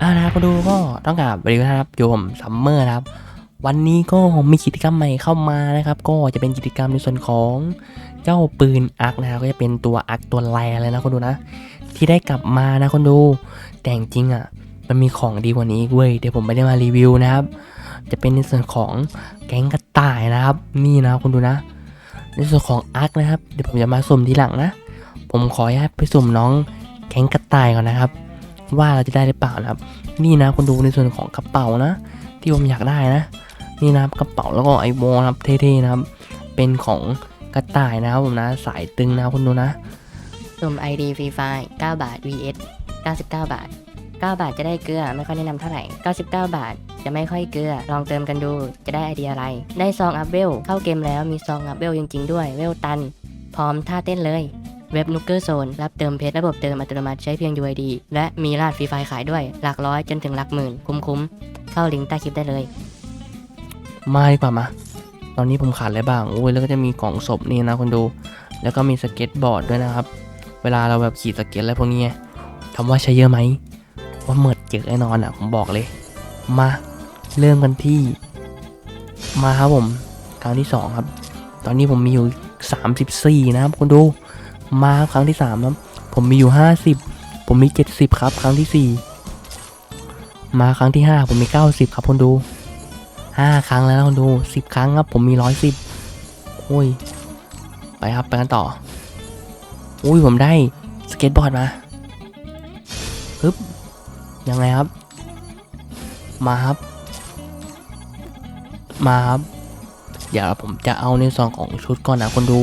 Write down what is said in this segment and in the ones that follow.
อ่านะครับมาดูก็ต้องกลับสวัสดีครับอยู่ผมซัมเมอร์นะครับ วันนี้ก็มีกิจกรรมใหม่เข้ามานะครับ ก็จะเป็นกิจกรรมในส่วนของเจ้าปืนอักนะครับก็จะเป็นตัวอักตัวแรเลยนะคนดูนะ ที่ได้กลับมานะคนดู แต่จริงอะมันมีของดีกว่านี้เว้ยเดี๋ยวผมไม่ได้มารีวิวนะครับ จะเป็นในส่วนของแก๊งกระต่ายนะครับ นี่นะคนดูนะ ในส่วนของอักนะครับ เดี๋ยวผมจะมาสุ่มทีหลังนะ ผมขออนุญาตไปสุ่มน้องแก๊งกระต่ายก่อนนะครับ ว่าเราจะได้หรือเปล่านะครับ นี่นะคนดูในส่วนของกระเป๋านะ ที่ผมอยากได้นะ นี่นะครับกระเป๋าแล้วก็ไอโวนะครับเท่ๆนะครับ เป็นของกระต่ายนะครับผมนะ สายตึงนะคุณดูนะสุ่ม ID ฟรีไฟล์9บาท vs 99 บาท 9 บาทจะได้เกลือไม่ค่อยแนะนำเท่าไหร่ 99 บาท จะไม่ค่อยเกลือ ลองเติมกันดู จะได้ไอเดียอะไร ได้ซองอัพเวล เข้าเกมแล้วมีซองอัพเวลจริงๆด้วย เวลตัน พร้อมท่าเต้นเลย เว็บนุกเกอร์โซนรับเติมเพชรระบบเติมอัตโนมัติใช้เพียง UID และมีรหัสฟรีไฟขายด้วย หลักร้อยจนถึงหลักหมื่น คุ้มๆ เข้าลิงก์ใต้คลิปได้เลย มาดีกว่ามา ตอนนี้ผมขาดอะไรบ้าง โอ้ย แล้วก็จะมีกล่องศพนี่นะคุณดู แล้วก็มีสเก็ตบอร์ดด้วยนะครับ เวลาเราแบบขี่สเก็ตอะไรพวกนี้ถามว่าใช้เยอะไหม ว่าเมิดเยอะแน่นอนอะ ผมบอกเลย มาเริ่มกันที่ มาครับผมครั้งที่สองครับ ตอนนี้ผมมีอยู่ 34 นะครับคุณดู มาครั้งที่สามครับ ผมมีอยู่50ผมมี70ครับ ครั้งที่สี่มาครั้งที่ห้าผมมี90ครับคุณดูห้าครั้งแล้วนะคุณดูสิบครั้งครับ ผมมีร้อยสิบโอ้ย ไปครับไปกันต่อ อุ้ยผมได้สเก็ตบอร์ดมาปึ๊บยังไงครับ มาครับ มาครับ เดี๋ยวผมจะเอาในซองของชุดก่อนนะคนดู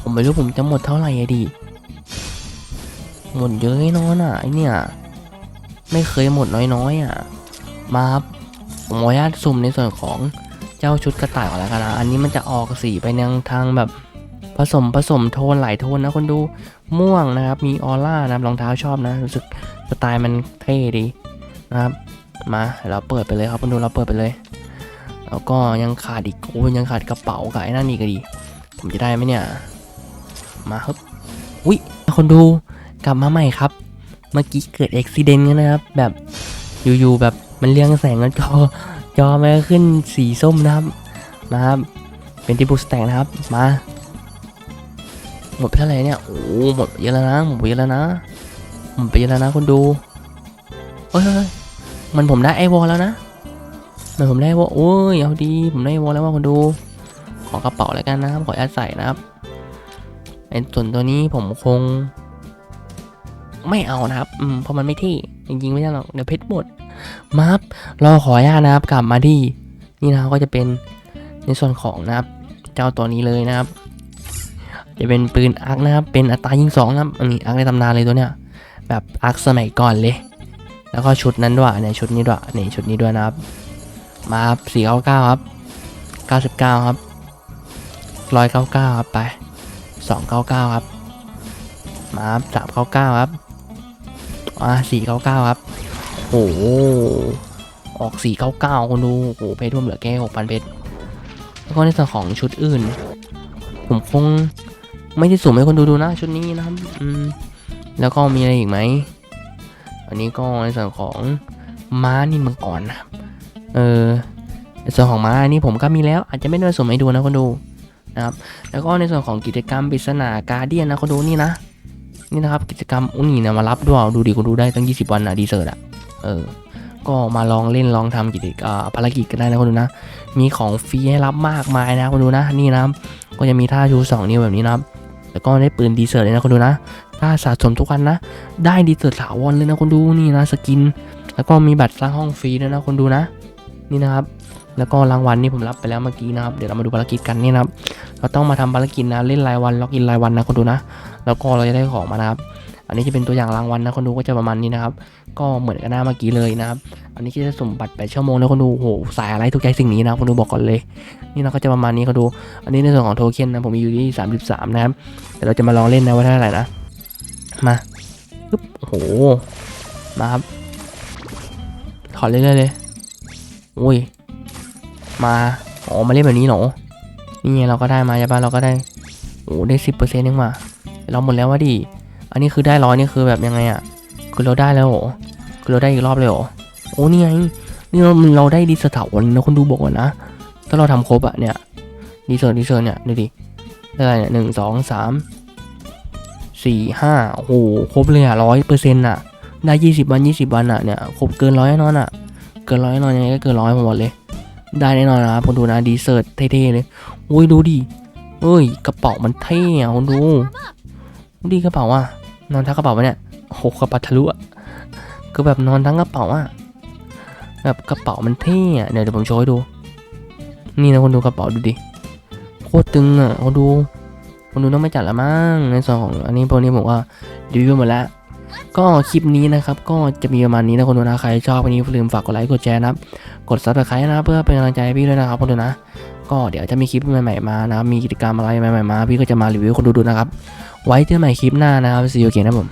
ผมไม่รู้ผมจะหมดเท่าไหร่อะดิ หมดเยอะน่นอนอะไอเนี่ย ไม่เคยหมดน้อยๆอะ มาครับผมขออนุญาตสุ่มในส่วนของเจ้าชุดกระต่ายก่อนแล้วกันนะอันนี้มันจะออกสีไปในทางแบบผสมผสมโทนหลายโทนนะคนดูม่วงนะครับ มีออร่านะครับรองเท้าชอบนะ รู้สึกสไตล์มันเท่ดีนะครับ มาเราเปิดไปเลยครับคนดูเราเปิดไปเลย แล้วก็ยังขาดอีกโอ้ยังขาดกระเป๋ากับไอ้นั่นอีกอะดี ผมจะได้ไหมเนี่ย มาครับอุ้ยคนดูกลับมาใหม่ครับ เมื่อกี้เกิดอุบิเหตุกันนะครับ แบบอยู่ๆแบบมันเรียงแสงแล้วจอจอมันขึ้นสีส้มนะครับนะครับ เป็นที่บูสแต็กนะครับมาหมดไปเท่าไหร่เนี่ยโอ้หมดเยอะแล้วนะหมดเยอะแล้วนะหมดไปเยอะแล้วนะคนดูเฮ้ยมันผมได้ไอวอลแล้วนะมันผมได้วอลโอ้ยเอาดีผมได้ไอวอลแล้วว่าคนดู ขอกระเป๋าแล้วกันนะครับขออนุญาตใส่นะครับ ไอส่วนตัวนี้ผมคง ไม่เอานะครับ อืมเพราะมันไม่เท่จริงๆไม่ใช่หรอกเดี๋ยวเพชรหมดมาครับเราขออนุญาตนะครับกลับมาที่นี่นะครับก็จะเป็นในส่วนของนะครับ เจ้าตัวนี้เลยนะครับ จะเป็นปืนอาร์คนะครับ เป็นอัตรายิงสองนะครับอันนี้อาร์คในตำนานเลยตัวเนี้ยแบบอาร์คสมัยก่อนเลย แล้วก็ชุดนั้นด้วยเนี่ยชุดนี้ด้วยนี่ชุดนี้ด้วยนะครับ มาครับสี่เก้าเก้าครับเก้าสิบเก้าครับร้อยเก้าเก้าครับไป สองเก้าเก้าครับ มาครับสามเก้าเก้าครับอ่าสี่เก้าเก้าครับ โอ้โห ออก 499คนดูโอ้โหเพชรรวมเหลือแค่6,000เพชรแล้วก็ในส่วนของชุดอื่น ผมคงไม่ได้สุ่มให้คนดูดูนะชุดนี้นะครับอืมแล้วก็มีอะไรอีกไหม อันนี้ก็ในส่วนของม้านินมังกรนะครับ เออในส่วนของม้าอันนี้ผมก็มีแล้วอาจจะไม่ได้สุ่มให้ดูนะคนดู นะครับ แล้วก็ในส่วนของกิจกรรมปริศนาการเดียนนะคนดูนี่นะ นี่นะครับกิจกรรมอุ้นี่เนี่ยมารับด้วยดูดิคนดูได้ตั้ง 20 วันอะดีเซอร์อะเออ ก็มาลองเล่นลองทำกิจกรรมภารกิจกันได้นะคนดูนะ มีของฟรีให้รับมากมายนะคนดูนะ นี่นะก็จะมีท่าชูสองนิ้วแบบนี้นะครับแล้วก็ได้ปืนดีเซอร์เลยนะคนดูนะถ้าสะสมทุกวันนะ ได้ดีเซอร์ถาวรเลยนะคนดูนี่นะสกิน แล้วก็มีบัตรสร้างห้องฟรีด้วยนะคนดูนะ นี่นะครับ แล้วก็รางวัลนี่ผมรับไปแล้วเมื่อกี้นะครับเดี๋ยวเรามาดูภารกิจกันนี่นะครับ เราต้องมาทำภารกิจนะเล่นรายวันล็อกอินรายวันนะคนดูนะ แล้วก็เราจะได้ของมานะครับ อันนี้จะเป็นตัวอย่างรางวัลนะคนดูก็จะประมาณนี้นะครับ ก็เหมือนกันหน้าเมื่อกี้เลยนะครับ อันนี้จะสมบัติ8ชั่วโมงนะคนดูโหสายอะไรทุกใจสิ่งนี้นะคนดูบอกก่อนเลย นี่นะก็จะประมาณนี้คนดู อันนี้ในส่วนของโทเค็นนะผมมีอยู่ที่33นะครับเดี๋ยวเราจะมาลองเล่นนะว่าเท่าไหร่นะมาปึ๊บโหมาครับขอเรื่อยๆเลยโอ้ย มาอ๋อมาเล่นแบบนี้เหรอนี่ไงเราก็ได้มาใช่ปะเราก็ได้โอ้ได้สิบเปอร์เซ็นต์ยังมาเราหมดแล้ววะดิอันนี้คือได้ร้อยนี่คือแบบยังไงอะคือเราได้แล้วเหรอคือเราได้อีกรอบเลยเหรอโอ้นี่ไงนี่เราเราได้ดีเซอร์ถาวรนะคนดูบอกก่อนนะถ้าเราทำครบอะเนี่ยดีเซอร์ดีเซอร์เนี่ยดูดิได้อะไรเนี่ยหนึ่งสองสามสี่ห้าโอ้โหครบเลยอะร้อยเปอร์เซ็นต์อะได้ยี่สิบวันยี่สิบวันอะเนี่ยครบเกินร้อยแน่นอนอะเกินร้อยแน่นอนยังไงก็เกินร้อยผมบอกเลย ได้แน่นอนนะครับคนดูนะดีเซอร์เท่ๆเลยโอ้ยดูดิเอ้ยกระเป๋ามันเท่อะคนดูดูดิกระเป๋าอะนอนทั้งกระเป๋าเนี่ยโหกระเป๋าทะลุอะคือแบบนอนทั้งกระเป๋าอะแบบกระเป๋ามันเท่อะเดี๋ยวเดี๋ยวผมโชว์ให้ดู นี่นะคนดูกระเป๋าดูดิโคตรตึงอะคนดูคนดูต้องไม่จัดละมั้งในส่วนของอันนี้พวกนี้ผมว่ารีวิวหมดแล้วก็คลิปนี้นะครับก็จะมีประมาณนี้นะคนดูนะใครชอบวันนี้อย่าลืมฝากกดไลค์กดแชร์นะครับ กดซับสไครต์นะเพื่อเป็นกำลังใจให้พี่ด้วยนะครับคนดูนะ ก็เดี๋ยวจะมีคลิปใหม่ๆมานะมีกิจกรรมอะไรใหม่ๆมา พี่ก็จะมารีวิวคนดูดูนะครับ ไว้เจอกันใหม่คลิปหน้านะครับ see you again นะผม